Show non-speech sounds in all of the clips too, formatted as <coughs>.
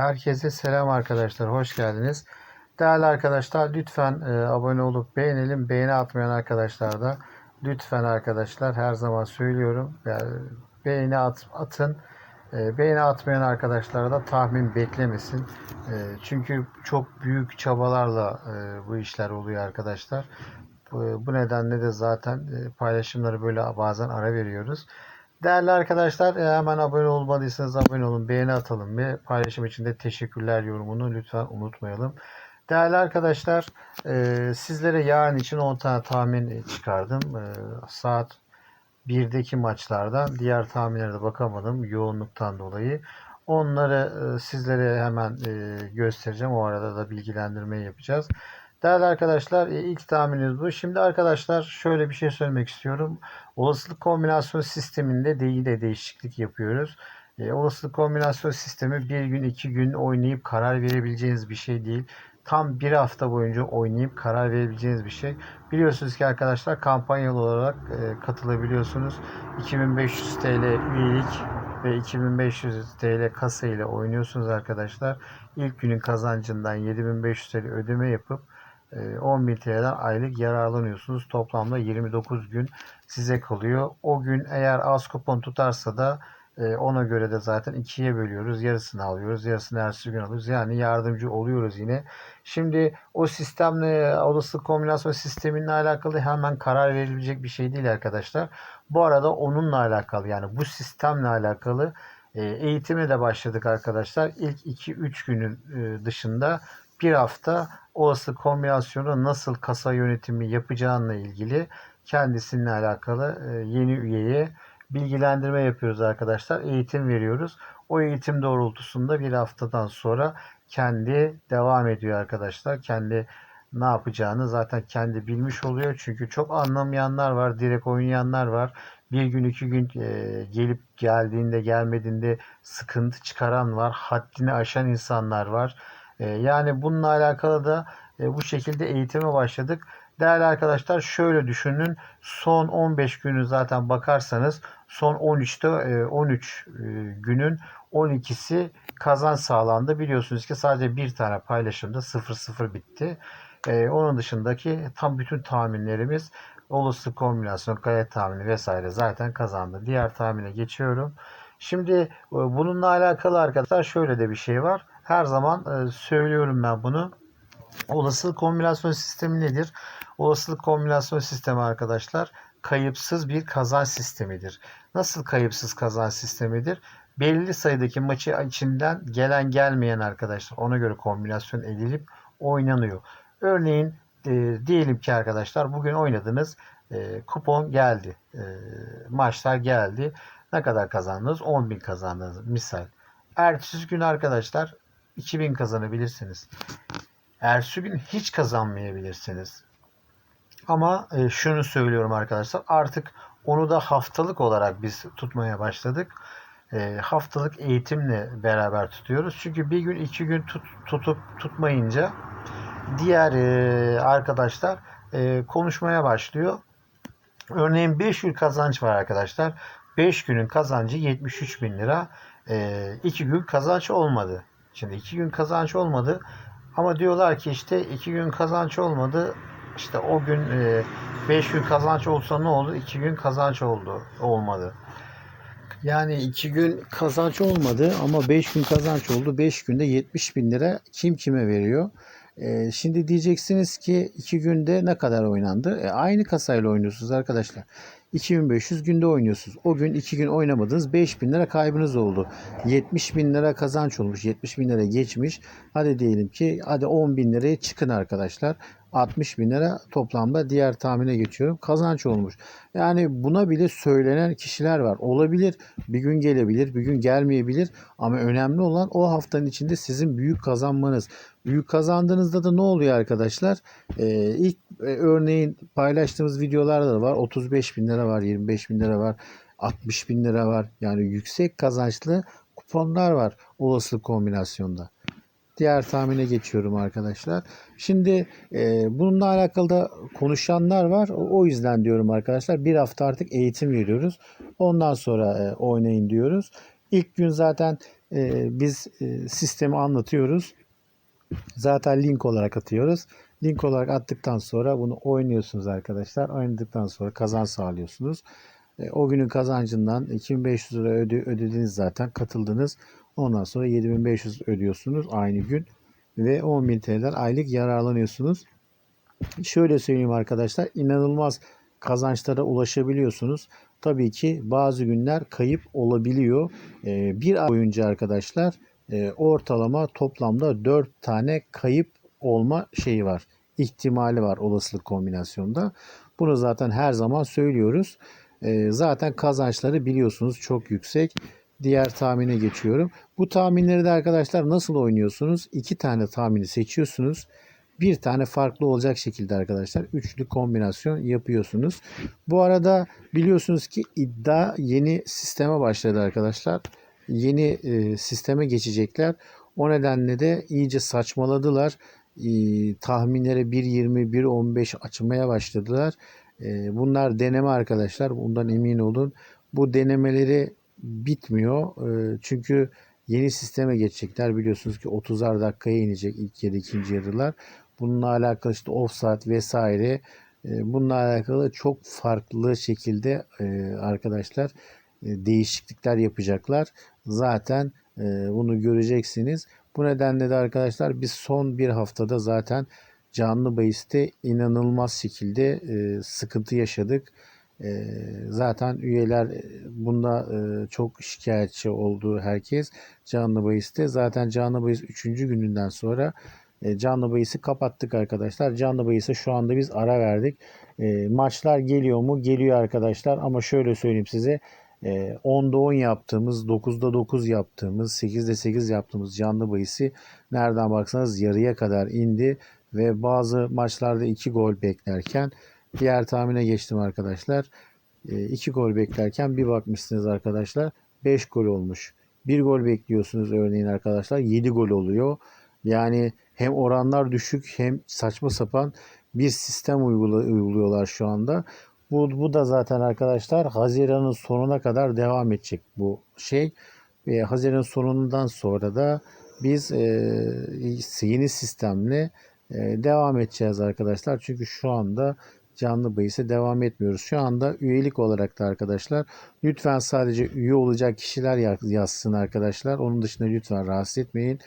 Herkese selam arkadaşlar. Hoş geldiniz. Değerli arkadaşlar lütfen e, abone olup beğenelim. Beğeni atmayan arkadaşlar da lütfen arkadaşlar her zaman söylüyorum. Yani beğeni at, atın. E, beğeni atmayan arkadaşlar da tahmin beklemesin. E, çünkü çok büyük çabalarla e, bu işler oluyor arkadaşlar. Bu, bu nedenle de zaten e, paylaşımları böyle bazen ara veriyoruz. Değerli arkadaşlar hemen abone olmadıysanız abone olun, beğeni atalım ve paylaşım için de teşekkürler yorumunu lütfen unutmayalım. Değerli arkadaşlar e, sizlere yarın için 10 tane tahmin çıkardım. E, saat 1'deki maçlardan diğer tahminlere de bakamadım yoğunluktan dolayı. Onları e, sizlere hemen e, göstereceğim. O arada da bilgilendirme yapacağız. Değerli arkadaşlar e, ilk tahminimiz bu. Şimdi arkadaşlar şöyle bir şey söylemek istiyorum. Olasılık kombinasyon sisteminde de yine değişiklik yapıyoruz. E, olasılık kombinasyon sistemi bir gün iki gün oynayıp karar verebileceğiniz bir şey değil. Tam bir hafta boyunca oynayıp karar verebileceğiniz bir şey. Biliyorsunuz ki arkadaşlar kampanyalı olarak e, katılabiliyorsunuz. 2500 TL üyelik ve 2500 TL kasa ile oynuyorsunuz arkadaşlar. İlk günün kazancından 7500 TL ödeme yapıp 10.000 TL'den aylık yararlanıyorsunuz. Toplamda 29 gün size kalıyor. O gün eğer az kupon tutarsa da e, ona göre de zaten ikiye bölüyoruz. Yarısını alıyoruz. Yarısını ertesi gün alıyoruz. Yani yardımcı oluyoruz yine. Şimdi o sistemle olasılık kombinasyon sisteminle alakalı hemen karar verilecek bir şey değil arkadaşlar. Bu arada onunla alakalı yani bu sistemle alakalı e, eğitime de başladık arkadaşlar. İlk 2-3 günün e, dışında bir hafta olası kombinasyonu nasıl kasa yönetimi yapacağınla ilgili kendisininle alakalı e, yeni üyeye bilgilendirme yapıyoruz arkadaşlar. Eğitim veriyoruz. O eğitim doğrultusunda bir haftadan sonra kendi devam ediyor arkadaşlar. Kendi ne yapacağını zaten kendi bilmiş oluyor. Çünkü çok anlamayanlar var. Direkt oynayanlar var. Bir gün iki gün e, gelip geldiğinde gelmediğinde sıkıntı çıkaran var. Haddini aşan insanlar var. E, yani bununla alakalı da e, bu şekilde eğitime başladık. Değerli arkadaşlar şöyle düşünün. Son 15 günü zaten bakarsanız son 13'te 13 günün 12'si kazanç sağlandı. Biliyorsunuz ki sadece bir tane paylaşımda 0-0 bitti. Ee, onun dışındaki tam bütün tahminlerimiz olası kombinasyon, kaya tahmini vesaire zaten kazandı. Diğer tahmine geçiyorum. Şimdi e, bununla alakalı arkadaşlar şöyle de bir şey var. Her zaman e, söylüyorum ben bunu. Olasılık kombinasyon sistemi nedir? Olasılık kombinasyon sistemi arkadaşlar kayıpsız bir kazanç sistemidir. Nasıl kayıpsız kazanç sistemidir? Belirli sayıdaki maçı içinden gelen gelmeyen arkadaşlar ona göre kombinasyon edilip oynanıyor. Örneğin e, diyelim ki arkadaşlar bugün oynadınız e, kupon geldi. E, maçlar geldi. Ne kadar kazandınız? 10.000 kazandınız misal. Ertesi gün arkadaşlar 2000 kazanabilirsiniz. Ertesi gün hiç kazanmayabilirsiniz. Ama e, şunu söylüyorum arkadaşlar artık onu da haftalık olarak biz tutmaya başladık. E, haftalık eğitimle beraber tutuyoruz. Çünkü bir gün iki gün tut, tutup tutmayınca diğer e, arkadaşlar e, konuşmaya başlıyor. Örneğin 5 gün kazanç var arkadaşlar. 5 günün kazancı 73 bin lira. 2 gün kazanç olmadı. Şimdi 2 gün kazanç olmadı. Ama diyorlar ki işte 2 gün kazanç olmadı. İşte o gün 5 gün kazanç olsa ne oldu? 2 gün kazanç oldu. Olmadı. Yani 2 gün kazanç olmadı ama 5 gün kazanç oldu. 5 günde 70 bin lira kim kime veriyor? Ee, şimdi diyeceksiniz ki 2 günde ne kadar oynandı? E, aynı kasayla oynuyorsunuz arkadaşlar. 2500 günde oynuyorsunuz. O gün 2 gün oynamadınız. 5000 lira kaybınız oldu. 70 bin lira kazanç olmuş. 70 bin lira geçmiş. Hadi diyelim ki hadi 10 bin liraya çıkın arkadaşlar. 60 bin lira toplamda diğer tahmine geçiyorum. Kazanç olmuş. Yani buna bile söylenen kişiler var. Olabilir. Bir gün gelebilir. Bir gün gelmeyebilir. Ama önemli olan o haftanın içinde sizin büyük kazanmanız. Büyük kazandığınızda da ne oluyor arkadaşlar? Ee, ilk e, örneğin paylaştığımız videolarda da var. 35 bin lira var. 25 bin lira var. 60 bin lira var. Yani yüksek kazançlı kuponlar var olasılık kombinasyonda diğer tahmine geçiyorum arkadaşlar. Şimdi e, bununla alakalı da konuşanlar var. O, o yüzden diyorum arkadaşlar bir hafta artık eğitim veriyoruz. Ondan sonra e, oynayın diyoruz. İlk gün zaten e, biz e, sistemi anlatıyoruz. Zaten link olarak atıyoruz. Link olarak attıktan sonra bunu oynuyorsunuz arkadaşlar. Oynadıktan sonra kazanç sağlıyorsunuz. E, o günün kazancından 2500 lira öde, ödediniz zaten katıldınız. Ondan sonra 7500 ödüyorsunuz aynı gün ve 10.000 TL'den aylık yararlanıyorsunuz. Şöyle söyleyeyim arkadaşlar inanılmaz kazançlara ulaşabiliyorsunuz. Tabii ki bazı günler kayıp olabiliyor. E, bir ay boyunca arkadaşlar e, ortalama toplamda 4 tane kayıp olma şeyi var. ihtimali var olasılık kombinasyonda. Bunu zaten her zaman söylüyoruz. E, zaten kazançları biliyorsunuz çok yüksek. Diğer tahmine geçiyorum. Bu tahminleri de arkadaşlar nasıl oynuyorsunuz? İki tane tahmini seçiyorsunuz. Bir tane farklı olacak şekilde arkadaşlar üçlü kombinasyon yapıyorsunuz. Bu arada biliyorsunuz ki iddia yeni sisteme başladı arkadaşlar. Yeni e, sisteme geçecekler. O nedenle de iyice saçmaladılar. E, tahminlere 1.20, 1.15 açmaya başladılar. E, bunlar deneme arkadaşlar. Bundan emin olun. Bu denemeleri bitmiyor. E, çünkü yeni sisteme geçecekler. Biliyorsunuz ki 30'ar dakikaya inecek ilk yarı ikinci yarılar. Bununla alakalı işte offside vesaire bununla alakalı çok farklı şekilde e, arkadaşlar e, değişiklikler yapacaklar. Zaten e, bunu göreceksiniz. Bu nedenle de arkadaşlar biz son bir haftada zaten canlı bahiste inanılmaz şekilde e, sıkıntı yaşadık. E, zaten üyeler e, bunda e, çok şikayetçi oldu herkes canlı bahiste. Zaten canlı bahis 3. gününden sonra e, canlı bahisi kapattık arkadaşlar. Canlı bahise şu anda biz ara verdik. E, maçlar geliyor mu? Geliyor arkadaşlar ama şöyle söyleyeyim size. E, 10'da 10 yaptığımız, 9'da 9 yaptığımız, 8'de 8 yaptığımız canlı bahisi nereden baksanız yarıya kadar indi ve bazı maçlarda 2 gol beklerken diğer tahmine geçtim arkadaşlar. 2 gol beklerken bir bakmışsınız arkadaşlar 5 gol olmuş. 1 gol bekliyorsunuz örneğin arkadaşlar 7 gol oluyor. Yani hem oranlar düşük hem saçma sapan bir sistem uyguluyorlar şu anda. Bu, bu da zaten arkadaşlar Haziran'ın sonuna kadar devam edecek bu şey. Ve Haziran sonundan sonra da biz e, yeni sistemle e, devam edeceğiz arkadaşlar. Çünkü şu anda canlı bahise devam etmiyoruz. Şu anda üyelik olarak da arkadaşlar lütfen sadece üye olacak kişiler yazsın arkadaşlar. Onun dışında lütfen rahatsız etmeyin.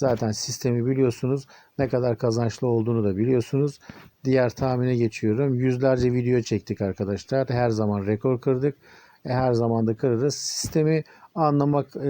Zaten sistemi biliyorsunuz. Ne kadar kazançlı olduğunu da biliyorsunuz. Diğer tahmine geçiyorum. Yüzlerce video çektik arkadaşlar. Her zaman rekor kırdık. E, her zaman da kırarız. Sistemi anlamak e,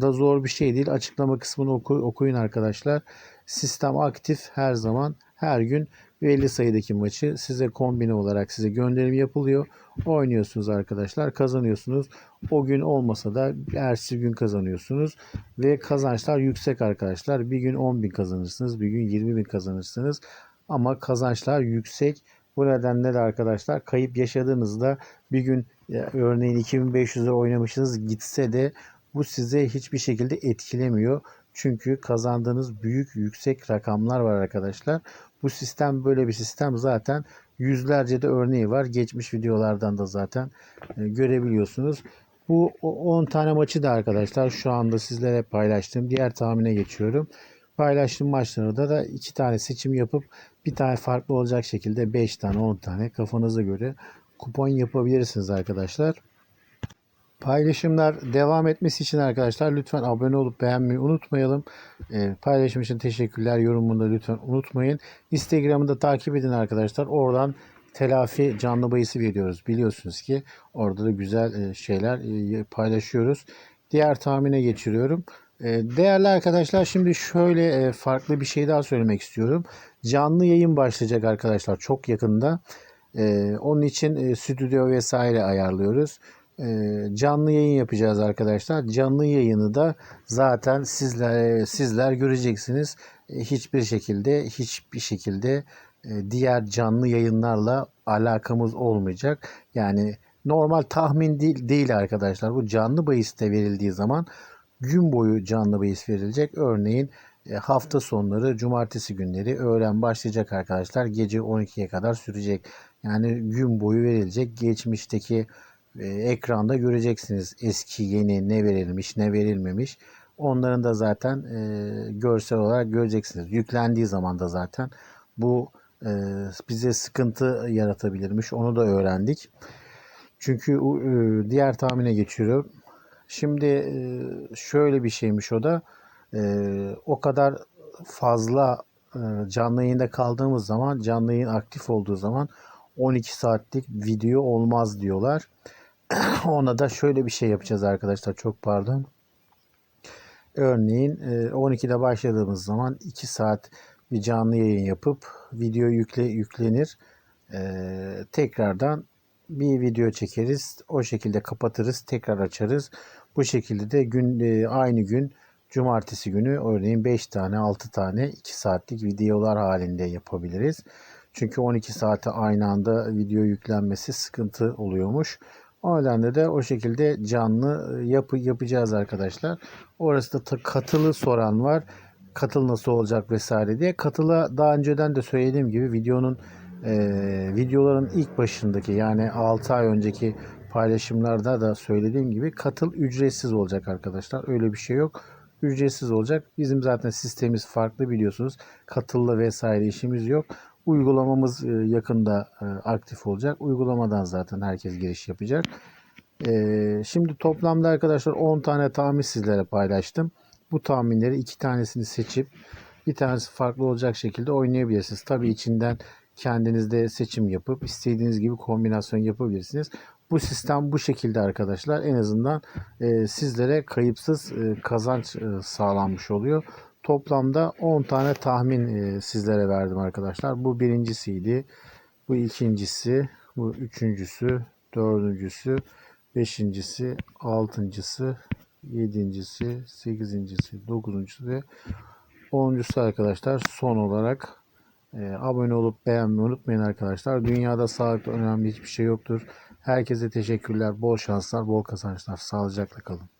da zor bir şey değil. Açıklama kısmını oku, okuyun arkadaşlar. Sistem aktif her zaman her gün belli sayıdaki maçı size kombine olarak size gönderim yapılıyor. Oynuyorsunuz arkadaşlar. Kazanıyorsunuz. O gün olmasa da ertesi gün kazanıyorsunuz. Ve kazançlar yüksek arkadaşlar. Bir gün 10 bin kazanırsınız. Bir gün 20 bin kazanırsınız. Ama kazançlar yüksek. Bu nedenle de arkadaşlar kayıp yaşadığınızda bir gün örneğin 2500 lira oynamışsınız gitse de bu size hiçbir şekilde etkilemiyor. Çünkü kazandığınız büyük yüksek rakamlar var arkadaşlar. Bu sistem böyle bir sistem zaten yüzlerce de örneği var. Geçmiş videolardan da zaten e, görebiliyorsunuz. Bu 10 tane maçı da arkadaşlar şu anda sizlere paylaştığım diğer tahmine geçiyorum. Paylaştığım maçlarda da iki tane seçim yapıp bir tane farklı olacak şekilde 5 tane 10 tane kafanıza göre kupon yapabilirsiniz arkadaşlar. Paylaşımlar devam etmesi için arkadaşlar lütfen abone olup beğenmeyi unutmayalım. E, paylaşım için teşekkürler. Yorumunu da lütfen unutmayın. Instagram'ı da takip edin arkadaşlar. Oradan telafi canlı bayısı veriyoruz. Biliyorsunuz ki orada da güzel şeyler paylaşıyoruz. Diğer tahmine geçiriyorum. Değerli arkadaşlar şimdi şöyle farklı bir şey daha söylemek istiyorum. Canlı yayın başlayacak arkadaşlar çok yakında. Onun için stüdyo vesaire ayarlıyoruz canlı yayın yapacağız arkadaşlar. Canlı yayını da zaten sizler sizler göreceksiniz. Hiçbir şekilde hiçbir şekilde diğer canlı yayınlarla alakamız olmayacak. Yani normal tahmin değil, değil arkadaşlar. Bu canlı bahiste verildiği zaman gün boyu canlı bahis verilecek. Örneğin hafta sonları cumartesi günleri öğlen başlayacak arkadaşlar. Gece 12'ye kadar sürecek. Yani gün boyu verilecek. Geçmişteki e, ekranda göreceksiniz eski yeni ne verilmiş ne verilmemiş. Onların da zaten e, görsel olarak göreceksiniz. Yüklendiği zaman da zaten bu e, bize sıkıntı yaratabilirmiş. Onu da öğrendik. Çünkü e, diğer tahmine geçiyorum. Şimdi e, şöyle bir şeymiş o da. E, o kadar fazla e, canlı yayında kaldığımız zaman canlı yayın aktif olduğu zaman 12 saatlik video olmaz diyorlar. <coughs> Ona da şöyle bir şey yapacağız arkadaşlar. Çok pardon. Örneğin e, 12'de başladığımız zaman 2 saat bir canlı yayın yapıp video yükle yüklenir. E, tekrardan bir video çekeriz. O şekilde kapatırız. Tekrar açarız. Bu şekilde de gün e, aynı gün cumartesi günü örneğin 5 tane 6 tane 2 saatlik videolar halinde yapabiliriz. Çünkü 12 saate aynı anda video yüklenmesi sıkıntı oluyormuş. O nedenle de o şekilde canlı yapı yapacağız arkadaşlar. Orası da katılı soran var. Katıl nasıl olacak vesaire diye. Katıla daha önceden de söylediğim gibi videonun e, videoların ilk başındaki yani 6 ay önceki paylaşımlarda da söylediğim gibi katıl ücretsiz olacak arkadaşlar. Öyle bir şey yok. Ücretsiz olacak. Bizim zaten sistemimiz farklı biliyorsunuz. Katılla vesaire işimiz yok. Uygulamamız e, yakında e, aktif olacak. Uygulamadan zaten herkes giriş yapacak. E, Şimdi toplamda arkadaşlar 10 tane tahmin sizlere paylaştım. Bu tahminleri iki tanesini seçip bir tanesi farklı olacak şekilde oynayabilirsiniz. Tabii içinden kendiniz de seçim yapıp istediğiniz gibi kombinasyon yapabilirsiniz. Bu sistem bu şekilde arkadaşlar. En azından sizlere kayıpsız kazanç sağlanmış oluyor. Toplamda 10 tane tahmin e, sizlere verdim arkadaşlar. Bu birincisiydi. Bu ikincisi. Bu üçüncüsü. Dördüncüsü. Beşincisi. Altıncısı. Yedincisi. Sekizincisi. Dokuzuncusu ve onuncusu arkadaşlar. Son olarak e, abone olup beğenmeyi unutmayın arkadaşlar. Dünyada sağlıkta önemli hiçbir şey yoktur. Herkese teşekkürler. Bol şanslar, bol kazançlar. Sağlıcakla kalın.